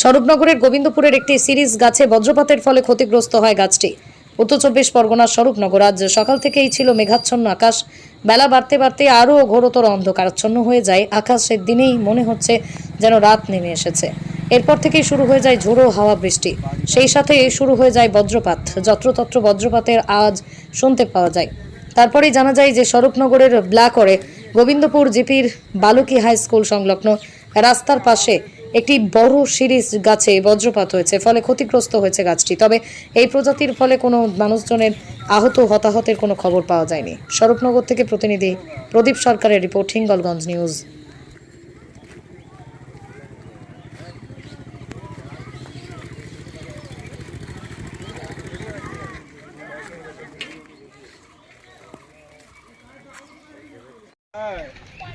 স্বরূপনগরের গোবিন্দপুরের একটি সিরিজ গাছে বজ্রপাতের ফলে ক্ষতিগ্রস্ত হয় গাছটি। উত্তর চব্বিশ পরগনার স্বরূপনগর আজ সকাল থেকেই ছিল মেঘাচ্ছন্ন আকাশ। বেলা বাড়তে বাড়তে আরও ঘোরতর অন্ধকারাচ্ছন্ন হয়ে যায়। আকাশের দিনেই মনে হচ্ছে যেন রাত নেমে এসেছে। এরপর থেকেই শুরু হয়ে যায় ঝোড়ো হাওয়া বৃষ্টি। সেই সাথে শুরু হয়ে যায় বজ্রপাত। যত্রতত্র বজ্রপাতের আজ শুনতে পাওয়া যায়। তারপরেই জানা যায় যে স্বরূপনগরের ব্ল্যাকরে গোবিন্দপুর জিপির বালুকি হাই স্কুল সংলগ্ন রাস্তার পাশে একটি বড় সিরিজ গাছে বজ্রপাত হয়েছে, ফলে ক্ষতিগ্রস্ত হয়েছে গাছটি। তবে এই প্রজাতির ফলে কোনো মানুষজনের আহত হতাহতের কোনো খবর পাওয়া যায়নি। স্বরূপনগর থেকে প্রতিনিধি প্রদীপ সরকারের রিপোর্ট, হিঙ্গলগঞ্জ নিউজ।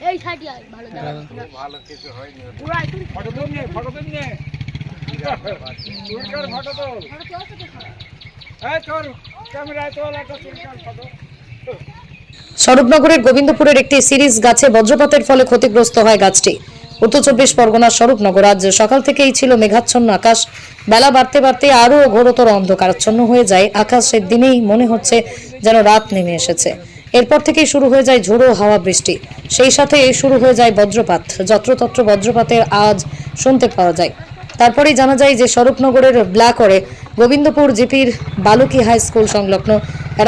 এই সাইডে আয় ভালো জায়গা ভালো কিছু হয়নি। পুরো একদম ফটো নে ফটো নে তুলকার ফটো এই তোর ক্যামেরায় তোল একটা তুলকার ফটো। স্বরূপনগরের গোবিন্দপুরের একটি সিরিজ গাছে বজ্রপাতের ফলে ক্ষতিগ্রস্ত হয় গাছটি। উত্তর চব্বিশ পরগনার স্বরূপনগর আজ সকাল থেকেই ছিল মেঘাচ্ছন্ন আকাশ। বেলা বাড়তে বাড়তে আরও ঘোরতর অন্ধকারাচ্ছন্ন হয়ে যায়। আকাশের দিনেই মনে হচ্ছে যেন রাত নেমে এসেছে। এরপর থেকেই শুরু হয়ে যায় ঝোড়ো হাওয়া বৃষ্টি। সেই সাথে শুরু হয়ে যায় বজ্রপাত। যত্রতত্র বজ্রপাতের আজ শুনতে পাওয়া যায়। তারপরেই জানা যায় যে স্বরূপনগরের ব্ল্যাকরে গোবিন্দপুর জিপির বালুকি হাই স্কুল সংলগ্ন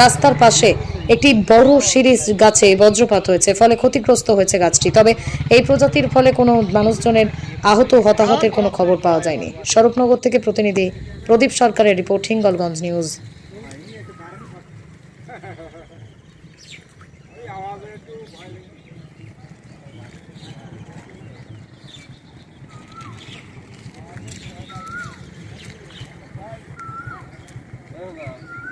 রাস্তার পাশে একটি বড় সিরিজ গাছে বজ্রপাত হয়েছে, ফলে ক্ষতিগ্রস্ত হয়েছে গাছটি। তবে এই প্রজাতির ফলে কোনো মানুষজনের আহত হতাহতের কোনো খবর পাওয়া যায়নি। স্বরূপনগর থেকে প্রতিনিধি প্রদীপ সরকারের report, Hingalganj news. Oh, God.